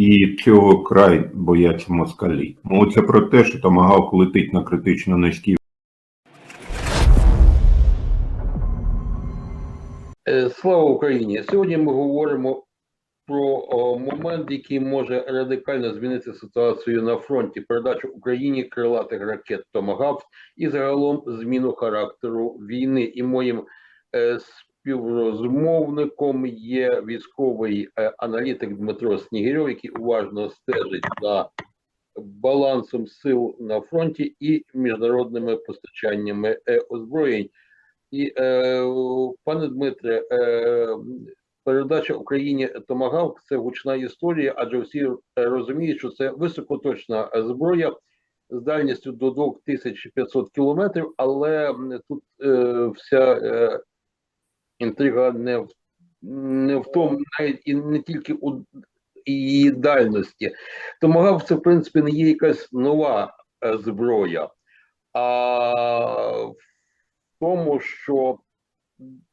І цього край бояться москалі. Мовиться про те, що томагавк летить на критично низькій Е, Слава Україні! Сьогодні ми говоримо про момент, який може радикально змінити ситуацію на фронті, передачу Україні крилатих ракет Томагавк і загалом зміну характеру війни. І моїм е, співрозмовником є військовий е, аналітик Дмитро Снігирьов, який уважно стежить за балансом сил на фронті і міжнародними постачаннями е, озброєнь. І е, пане Дмитре, е, передача Україні Томагавк це гучна історія, адже всі е, розуміють, що це високоточна зброя з дальністю до 2500 кілометрів, але тут е, вся інтрига не в не в тому, навіть і не тільки у її дальності. Томагавк це в принципі не є якась нова е, зброя, а в тому, що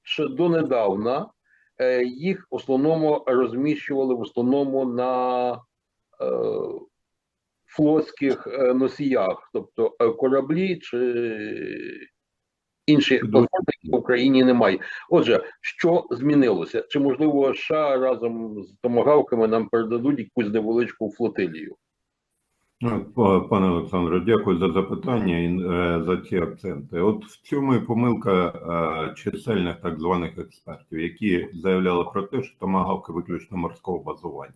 ще донедавна е, їх в основному розміщували в основному на е, флотських носіях, тобто кораблі чи інші Чудово. в Україні немає. Отже, що змінилося? Чи можливо США разом з томагавками нам передадуть якусь невеличку флотилію? Ну, Пане Олександре, дякую за запитання і е, за ці акценти. От в цьому і помилка е, чисельних так званих експертів, які заявляли про те, що томагавки виключно морського базування,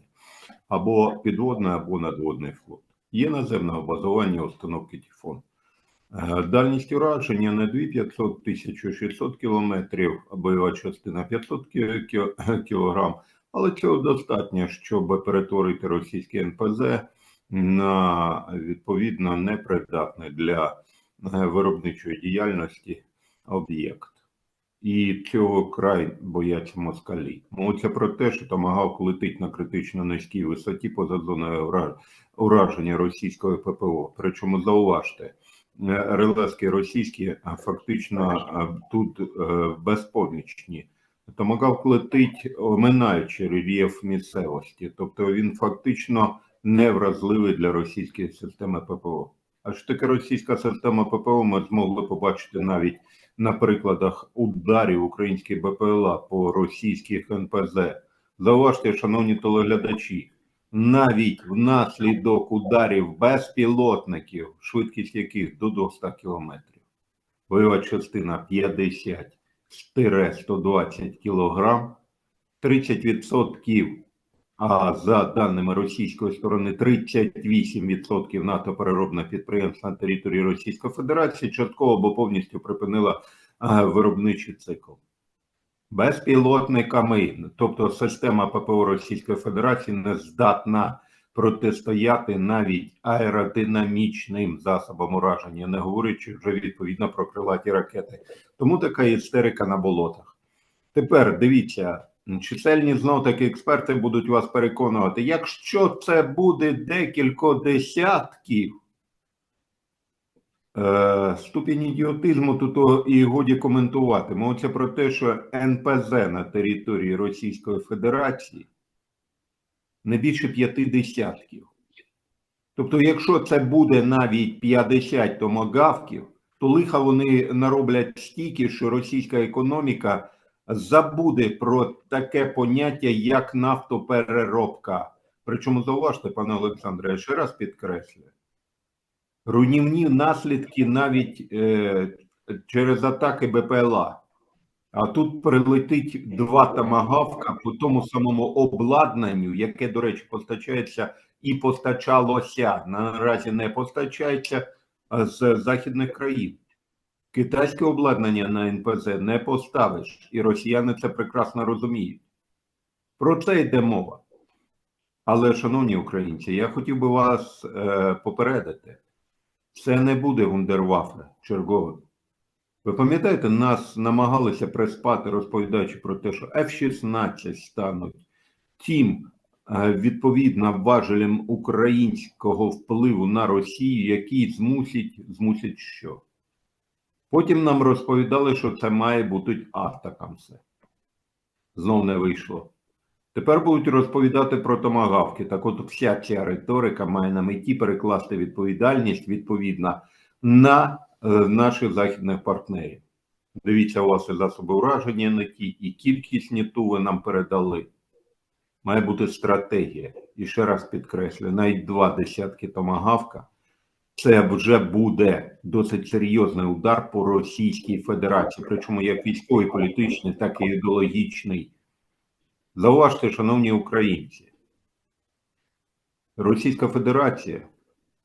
або підводний, або надводний флот. Є наземного базування установки Тіфон. Е, Дальність ураження не 2500 1600 кілометрів, бойова частина 500 кі- кі- кілограм, але цього достатньо, щоб перетворити російське НПЗ на відповідно непридатний для е, виробничої діяльності об'єкт. І цього край бояться москалі. Мовиться про те, що томагавк летить на критично низькій висоті поза зоною ураження російської ППО. Причому зауважте, релески російські фактично тут е, безпомічні. Томагавк летить, оминаючи рельєф місцевості, тобто він фактично не вразливий для російської системи ППО. А що таке російська система ППО, ми змогли побачити навіть на прикладах ударів українських БПЛА по російських НПЗ. Зауважте, шановні телеглядачі, навіть внаслідок ударів безпілотників, швидкість яких до 200 кілометрів, бойова частина 50-120 кілограм, 30% а за даними російської сторони, 38% нафтопереробних підприємств на території Російської Федерації частково або повністю припинила виробничий цикл. Безпілотниками, тобто система ППО Російської Федерації не здатна протистояти навіть аеродинамічним засобам ураження, не говорячи вже відповідно про крилаті ракети. Тому така істерика на болотах. Тепер дивіться, чисельні знов таки експерти будуть вас переконувати, якщо це буде декілька десятків, ступінь ідіотизму, то і годі коментувати. Мовиться про те, що НПЗ на території Російської Федерації не більше п'яти десятків. Тобто, якщо це буде навіть 50 томогавків, то лиха вони нароблять стільки, що російська економіка забуде про таке поняття, як нафтопереробка. Причому зауважте, пане Олександре, я ще раз підкреслюю. Руйнівні наслідки навіть е, через атаки БПЛА. А тут прилетить два тамагавка по тому самому обладнанню, яке, до речі, постачається і постачалося. Наразі не постачається з західних країн. Китайське обладнання на НПЗ не поставиш, і росіяни це прекрасно розуміють. Про це йде мова. Але, шановні українці, я хотів би вас е, попередити: це не буде вундервафля черговим. Ви пам'ятаєте, нас намагалися приспати, розповідаючи про те, що F-16 стануть тим е, відповідно важелем українського впливу на Росію, який змусить, змусить що? Потім нам розповідали, що це має бути атакамси. Знов не вийшло. Тепер будуть розповідати про томагавки. Так от вся ця риторика має на меті перекласти відповідальність відповідно на е, наших західних партнерів. Дивіться, у вас і засоби ураження не ті, і кількість ту ви нам передали. Має бути стратегія. І ще раз підкреслю, навіть два десятки томагавка це вже буде досить серйозний удар по Російській Федерації, причому як військовий, політичний, так і ідеологічний. Зауважте, шановні українці, Російська Федерація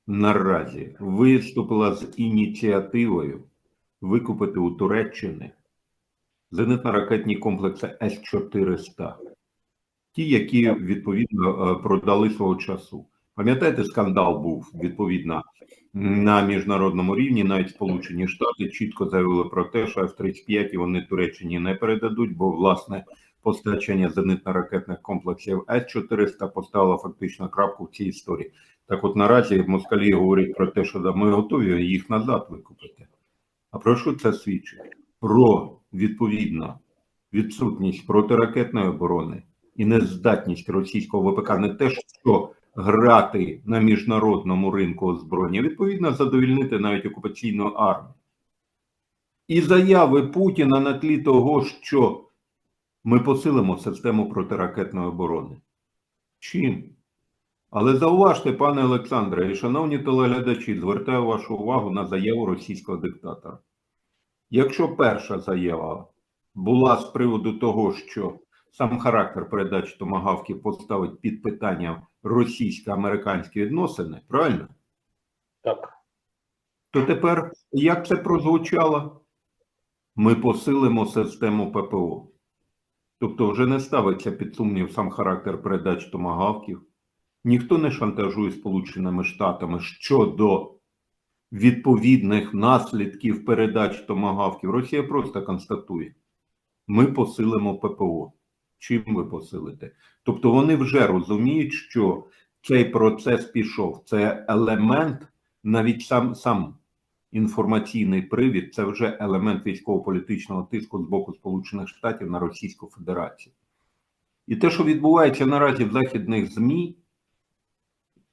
наразі виступила з ініціативою викупити у Туреччини зенитно-ракетні комплекси С-400, ті, які відповідно е, продали свого часу. Пам'ятаєте, скандал був відповідно на міжнародному рівні, навіть Сполучені Штати чітко заявили про те, що F-35 вони Туреччині не передадуть, бо власне постачання зенитно-ракетних комплексів С-400 поставило фактично крапку в цій історії. Так от наразі москалі говорять про те, що ми готові їх назад викупити. А про що це свідчить? Про відповідно відсутність протиракетної оборони і нездатність російського ВПК не те, що грати на міжнародному ринку озброєння, відповідно задовільнити навіть окупаційну армію. І заяви Путіна на тлі того, що ми посилимо систему протиракетної оборони. Чим? Але зауважте, пане Олександре, і шановні телеглядачі, звертаю вашу увагу на заяву російського диктатора. Якщо перша заява була з приводу того, що сам характер передачі томагавки поставить під питання російсько-американські відносини, правильно? Так. То тепер як це прозвучало? Ми посилимо систему ППО. Тобто вже не ставиться під сумнів сам характер передач томагавків. Ніхто не шантажує Сполученими Штатами щодо відповідних наслідків передач томагавків. Росія просто констатує: ми посилимо ППО. Чим ви посилите? Тобто вони вже розуміють, що цей процес пішов. Це елемент, навіть сам сам інформаційний привід, це вже елемент військово-політичного тиску з боку Сполучених Штатів на Російську Федерацію. І те, що відбувається наразі в західних ЗМІ,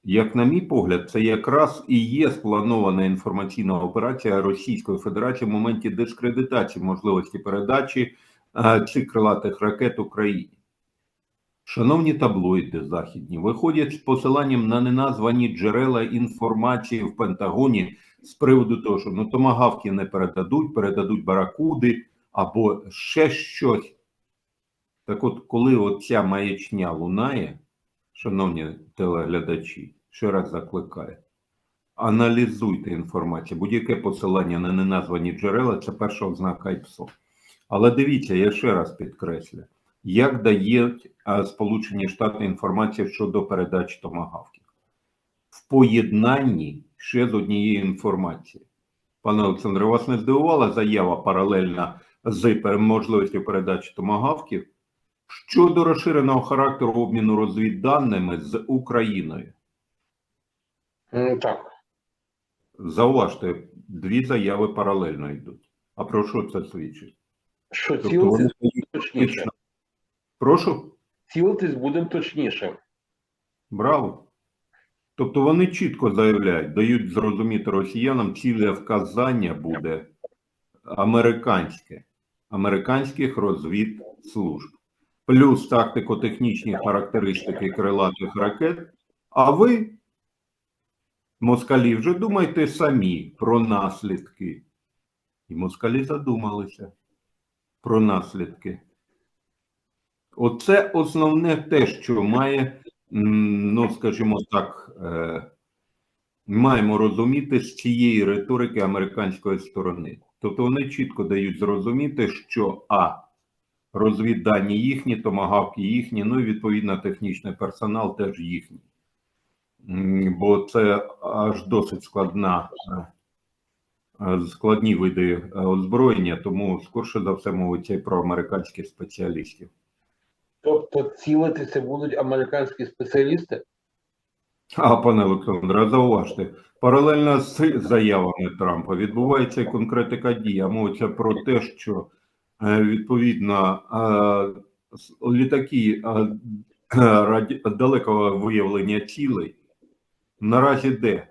як на мій погляд, це якраз і є спланована інформаційна операція Російської Федерації в моменті дискредитації можливості передачі а, цих крилатих ракет Україні. Шановні таблоїди західні, виходять з посиланням на неназвані джерела інформації в Пентагоні з приводу того, що ну томагавки не передадуть, передадуть баракуди або ще щось. Так от, коли оця маячня лунає, шановні телеглядачі, ще раз закликаю, аналізуйте інформацію. Будь-яке посилання на неназвані джерела це перша ознака ІПСО. Але дивіться, я ще раз підкреслю, як дають Сполучені Штати інформацію щодо передачі томагавків. В поєднанні ще з однією інформацією. Пане Олександре, вас не здивувала заява паралельна з можливістю передачі томагавків щодо розширеного характеру обміну розвідданими з Україною? Так. Зауважте, дві заяви паралельно йдуть. А про що це свідчить? Що Тобто цілитись точніше. Прошу? Цілитись будемо точніше. Браво. Тобто вони чітко заявляють, дають зрозуміти росіянам, ціле вказання буде американське, американських розвідслужб, плюс тактико-технічні характеристики крилатих ракет. А ви, москалі, вже думайте самі про наслідки. І москалі задумалися про наслідки. Оце основне те, що має ну, скажімо так, е, маємо розуміти з цієї риторики американської сторони. Тобто вони чітко дають зрозуміти, що А. Розвіддані їхні, томагавки їхні, ну і відповідно технічний персонал теж їхній. Бо це аж досить складна, е, е, складні види озброєння, тому скорше за все мовиться і про американських спеціалістів. Тобто цілитися будуть американські спеціалісти? А, пане Олександре, зауважте, паралельно з заявами Трампа відбувається і конкретика дій. А Мовиться про те, що е, відповідно е, літаки е, далекого виявлення цілей наразі де?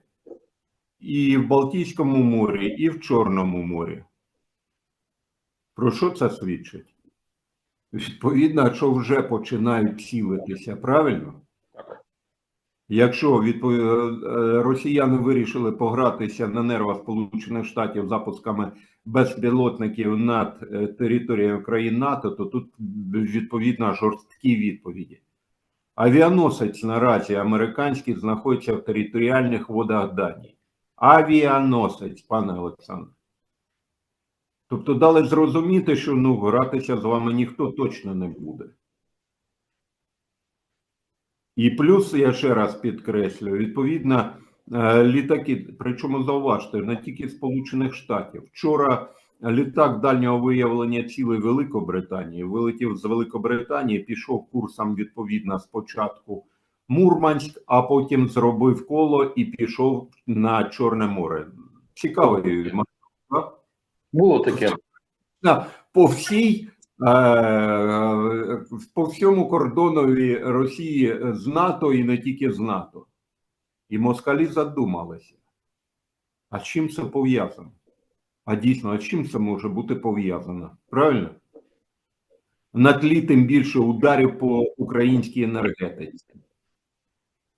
І в Балтійському морі, і в Чорному морі. Про що це свідчить? Відповідно, що вже починають цілитися, правильно? Так. Якщо відпо- е, росіяни вирішили погратися на нервах Сполучених Штатів запусками безпілотників над е, територією країн НАТО, то тут відповідно жорсткі відповіді. Авіаносець наразі американський знаходиться в територіальних водах Данії. Авіаносець, пане Олександр. Тобто дали зрозуміти, що ну гратися з вами ніхто точно не буде. І плюс, я ще раз підкреслюю, відповідно, е, літаки, причому зауважте, не тільки Сполучених Штатів. Вчора літак дальнього виявлення цілей Великобританії вилетів з Великобританії, пішов курсом відповідно спочатку Мурманськ, а потім зробив коло і пішов на Чорне море. Цікавий? Було таке. По всій е, по всьому кордонові Росії з НАТО і не тільки з НАТО. І москалі задумалися. А чим це пов'язано? А дійсно, а чим це може бути пов'язано? Правильно? На тлі тим більше ударів по українській енергетиці.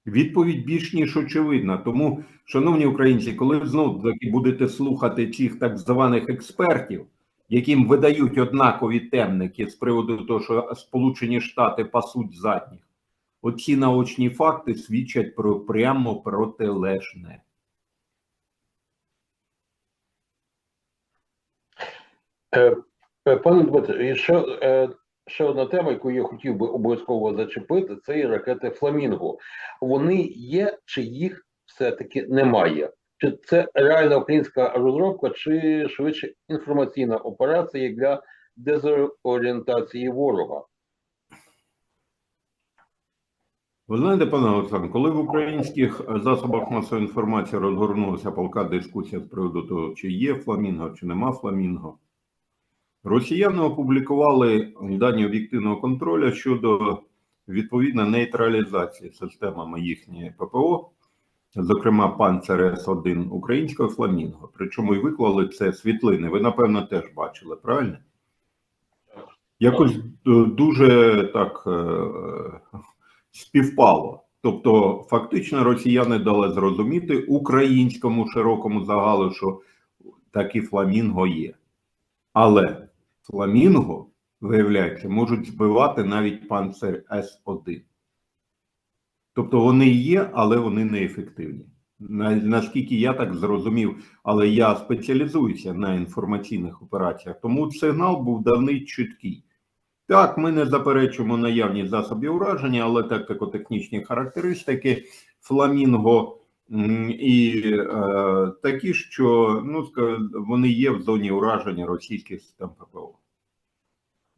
Відповідь більш ніж очевидна. Тому, шановні українці, коли знову таки будете слухати цих так званих експертів, яким видають однакові темники з приводу того, що Сполучені Штати пасуть задніх, оці наочні факти свідчать про прямо протилежне. Е, е, Пане Дмитре, і ще, одна тема, яку я хотів би обов'язково зачепити, це і ракети Фламінго. Вони є, чи їх все-таки немає? Чи це реальна українська розробка, чи швидше інформаційна операція для дезорієнтації ворога? Ви знаєте, пане Олександр, коли в українських засобах масової інформації розгорнулася палка дискусія з приводу того, чи є фламінго, чи нема фламінго, росіяни опублікували дані об'єктивного контролю щодо відповідно нейтралізації системами їхньої ППО, зокрема Панцер С1 українського фламінго. Причому і виклали це світлини. Ви, напевно, теж бачили, правильно? Якось е, дуже так е, співпало. Тобто, фактично, росіяни дали зрозуміти українському широкому загалу, що такі фламінго є. Але фламінго, виявляється, можуть збивати навіть панцир С1. Тобто вони є, але вони неефективні. Наскільки я так зрозумів, але я спеціалізуюся на інформаційних операціях, тому сигнал був давний чіткий. Так, ми не заперечуємо наявність засобів ураження, але тактико-технічні характеристики фламінго і е, такі, що ну, вони є в зоні ураження російських систем ППО.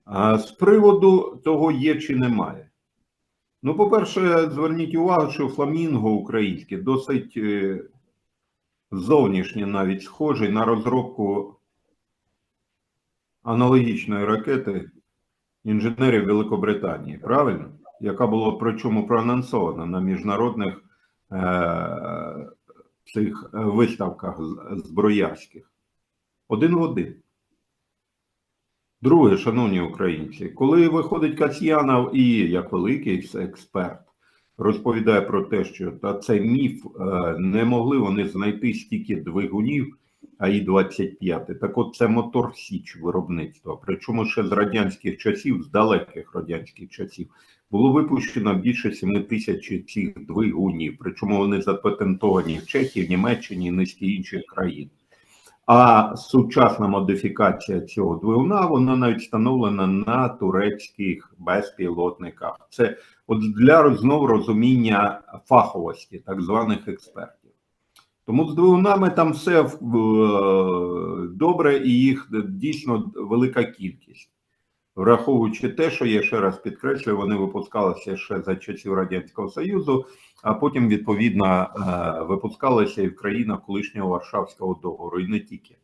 А з приводу того, є чи немає. Ну, по-перше, зверніть увагу, що фламінго українське досить е, зовнішнє навіть схожий на розробку аналогічної ракети інженерів Великобританії, правильно? Яка була причому проанонсована на міжнародних цих е, виставках зброярських. Один в один. Друге, шановні українці, коли виходить Касьянов і як великий експерт розповідає про те, що та це міф, е, не могли вони знайти стільки двигунів, АІ-25. Так от це мотор Січ виробництва. Причому ще з радянських часів, з далеких радянських часів, було випущено більше 7 тисяч цих двигунів. Причому вони запатентовані в Чехії, Німеччині і низки інших країн. А сучасна модифікація цього двигуна вона навіть встановлена на турецьких безпілотниках. Це от для знову розуміння фаховості так званих експертів. Тому з двигунами там все добре, і їх дійсно велика кількість. Враховуючи те, що я ще раз підкреслюю, вони випускалися ще за часів Радянського Союзу, а потім, відповідно, е, випускалися і в країнах колишнього Варшавського договору, і не тільки.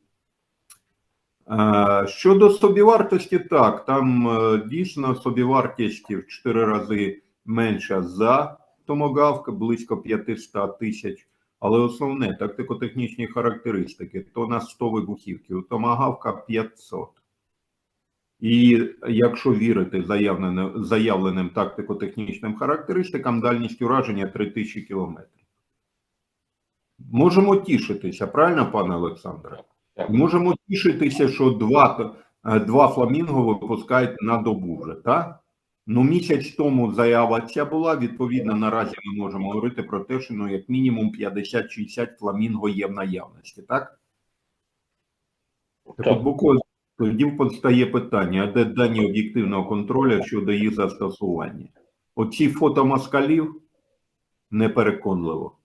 Е, Щодо собівартості, так, там е, дійсно собівартість в 4 рази менша за томогавк, близько 500 тисяч. Але основне тактико-технічні характеристики то на 100 вибухівки, у томагавка 500. І якщо вірити заявленим, заявленим тактико-технічним характеристикам, дальність ураження 3000 кілометрів. Можемо тішитися, правильно, пане Олександре? Можемо тішитися, що два, е, два фламінго випускають на добу вже, так? Ну, місяць тому заява ця була. Відповідно, наразі ми можемо говорити про те, що ну, як мінімум 50-60 фламінго є в наявності, так? Так Так. от буквально тоді постає питання, а де дані об'єктивного контролю щодо їх застосування? Оці фото москалів непереконливо.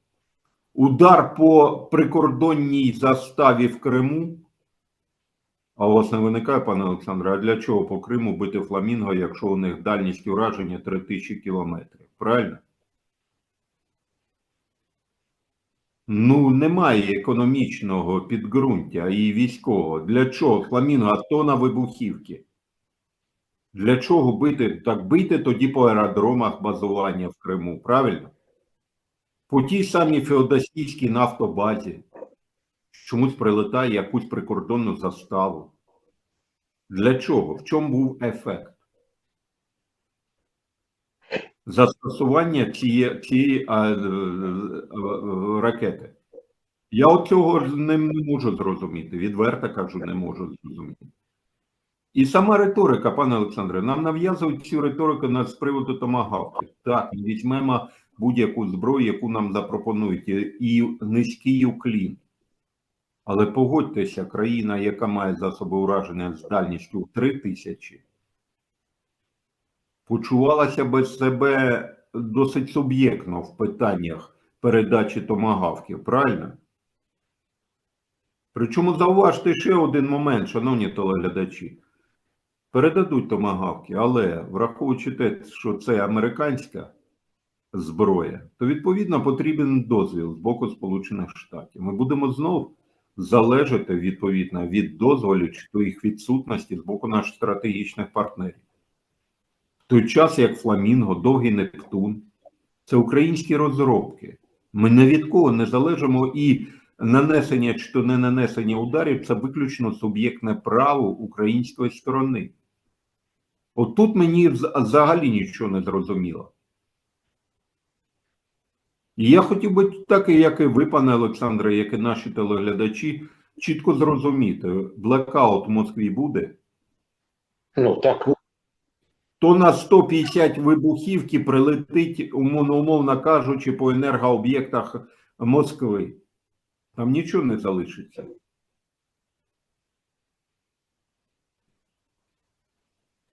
Удар по прикордонній заставі в Криму. А у вас не виникає, пане Олександре, а для чого по Криму бити фламінго, якщо у них дальність ураження 3000 кілометрів? Правильно? Ну, немає економічного підґрунтя і військового. Для чого фламінго тона вибухівки? Для чого бити? Так бити тоді по аеродромах базування в Криму, правильно? По тій самій феодосійській нафтобазі чомусь прилетає якусь прикордонну заставу. Для чого? В чому був ефект? Застосування цієї, цієї е, е, ракети. Я от цього не, не можу зрозуміти. Відверто кажу, не можу зрозуміти. І сама риторика, пане Олександре, нам нав'язують цю риторику на з приводу томагавки. Так, візьмемо будь-яку зброю, яку нам запропонують, і низький уклін. Але погодьтеся, країна, яка має засоби ураження з дальністю 3 тисячі, почувалася би себе досить суб'єктно в питаннях передачі томагавків, правильно? Причому зауважте ще один момент, шановні телеглядачі. Передадуть томагавки, але враховуючи те, що це американська зброя, то відповідно потрібен дозвіл з боку Сполучених Штатів. Ми будемо знов залежати відповідно від дозволів чи то їх відсутності з боку наших стратегічних партнерів. Той час, як Фламінго, Довгий Нептун, це українські розробки. Ми не від кого не залежимо і нанесення чи то не нанесення ударів це виключно суб'єктне право української сторони. От тут мені взагалі нічого не зрозуміло. І я хотів би так, як і ви, пане Олександре, як і наші телеглядачі, чітко зрозуміти, блекаут в Москві буде, Ну так, то на 150 вибухівки прилетить, умовно, умовно кажучи, по енергооб'єктах Москви. Там нічого не залишиться.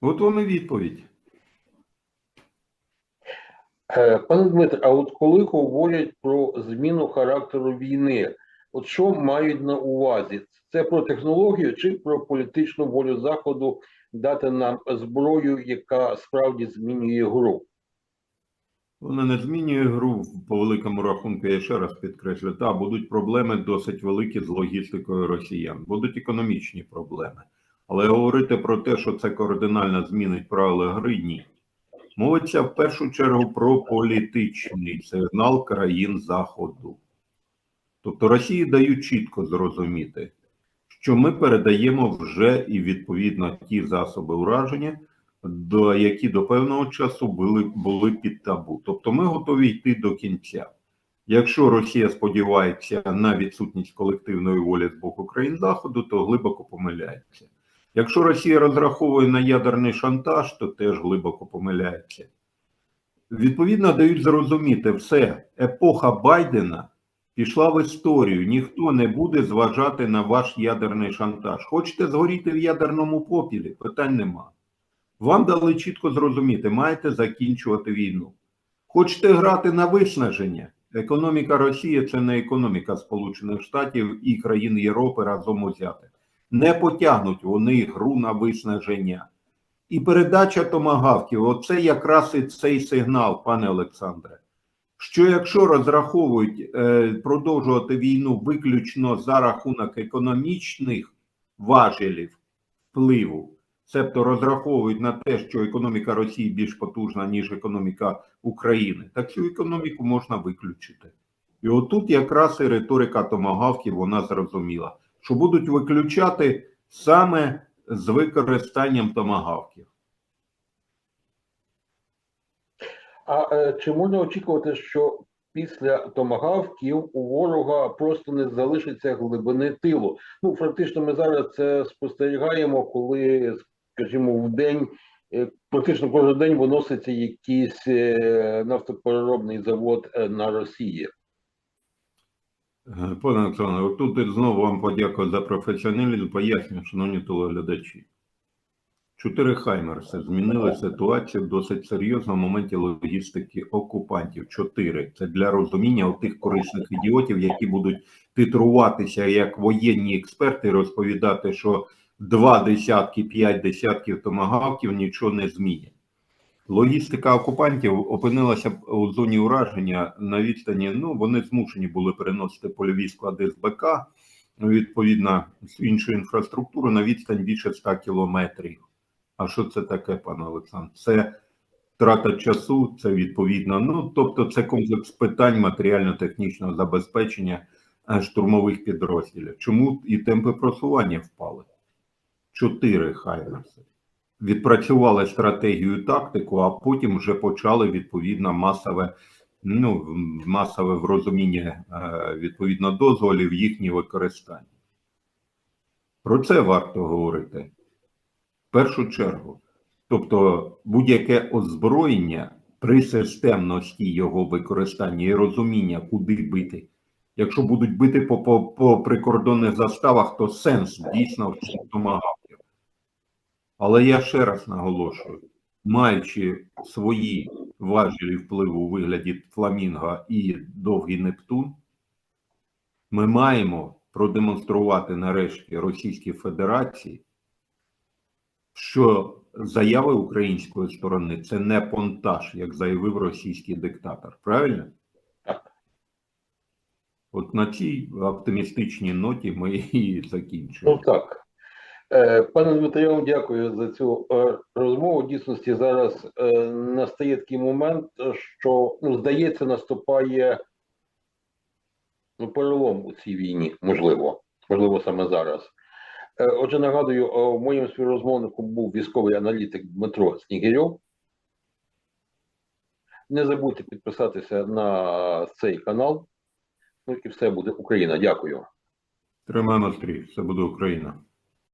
От вам і відповідь. Е, Пане Дмитре, а от коли говорять про зміну характеру війни, от що мають на увазі? Це про технологію чи про політичну волю Заходу дати нам зброю, яка справді змінює гру? Вона не змінює гру по великому рахунку. Я ще раз підкреслю. Та будуть проблеми досить великі з логістикою росіян. Будуть економічні проблеми. Але говорити про те, що це кардинально змінить правила гри, ні. Мовиться в першу чергу про політичний сигнал країн Заходу. Тобто Росії дають чітко зрозуміти, що ми передаємо вже і відповідно ті засоби ураження, до які до певного часу були, були під табу. Тобто ми готові йти до кінця. Якщо Росія сподівається на відсутність колективної волі з боку країн Заходу, то глибоко помиляється. Якщо Росія розраховує на ядерний шантаж, то теж глибоко помиляється. Відповідно, дають зрозуміти, все, епоха Байдена пішла в історію. Ніхто не буде зважати на ваш ядерний шантаж. Хочете згоріти в ядерному попілі? Питань нема. Вам дали чітко зрозуміти, маєте закінчувати війну. Хочете грати на виснаження? Економіка Росії це не економіка Сполучених Штатів і країн Європи разом узятих. Не потягнуть вони гру на виснаження. І передача томагавків оце якраз і цей сигнал, пане Олександре. Що якщо розраховують е, продовжувати війну виключно за рахунок економічних важелів, впливу. Себто розраховують на те, що економіка Росії більш потужна, ніж економіка України. Так цю економіку можна виключити. І отут якраз і риторика томагавків вона зрозуміла, що будуть виключати саме з використанням томагавків. А е, чи можна очікувати, що після томагавків у ворога просто не залишиться глибини тилу? Ну, фактично, ми зараз це спостерігаємо, коли, скажімо, в день. е, Практично кожен день виноситься якийсь е, нафтопереробний завод на Росії. Пане Олександре, тут знову вам подякую за професіоналізм. Пояснюю, шановні телеглядачі. Чотири Хаймерси змінили ситуацію досить серйозно в моменті логістики окупантів. Чотири. Це для розуміння тих корисних ідіотів, які будуть титруватися як воєнні експерти, розповідати, що два десятки, п'ять десятків томагавків нічого не змінять. Логістика окупантів опинилася у зоні ураження на відстані. Ну вони змушені були переносити польові склади з БК, відповідно з іншої інфраструктури на відстань більше 100 кілометрів. А що це таке, пане Олександр? Це втрата часу, це відповідно. Ну тобто, це комплекс питань матеріально-технічного забезпечення е, штурмових підрозділів. Чому і темпи просування впали? Чотири хаймерси відпрацювали стратегію тактику, а потім вже почали відповідно масове, ну, масове в розумінні е, відповідно дозволів їхнє використання. Про це варто говорити першу чергу. Тобто будь-яке озброєння при системності його використання і розуміння, куди бити. Якщо будуть бити по, по, по прикордонних заставах, то сенс дійсно в цьому томагавків. Але я ще раз наголошую: маючи свої важелі впливу у вигляді Фламінга і Довгий Нептун, ми маємо продемонструвати нарешті Російській Федерації, що заяви української сторони це не понтаж, як заявив російський диктатор. Правильно? Так. От на цій оптимістичній ноті ми Ну закінчуємо. так. Е, Пане Дмитро, я вам дякую за цю е, розмову. В дійсності зараз е, настає такий момент, що ну, здається, наступає ну, перелом у цій війні, можливо, можливо, саме зараз. Е, Отже, нагадую, моїм співрозмовником був військовий аналітик Дмитро Снігирьов. Не забудьте підписатися на цей канал. Ну і все буде Україна. Дякую. Тримаємо стрій, все буде Україна.